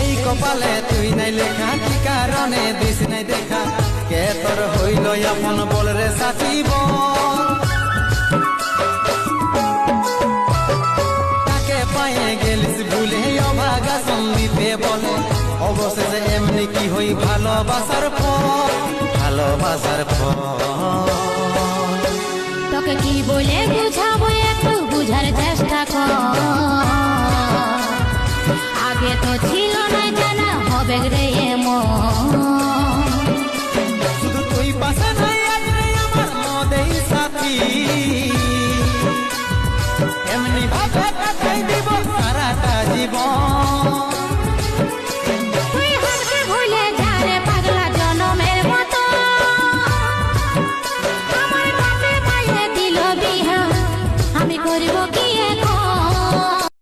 এই কপালে তুই নাই লেখা, কি কারণে দিস নাই দেখা? কে তোর হইল আপন বল রে সাথিব তাকে পায়ে গেলিস ভুলে অভাগা সঙ্গীতে বলে। অবশেষে এমনি কি হই ভালোবাসার ফল ভালোবাসার ফল তোকে কি বলে বুঝাবো একটু বুঝার চেষ্টা কর। আগে তো ছিল না জানা, হবে রে এমন। শুধু তুই পাশে নাই এমনি ভাবে কাটাই দিব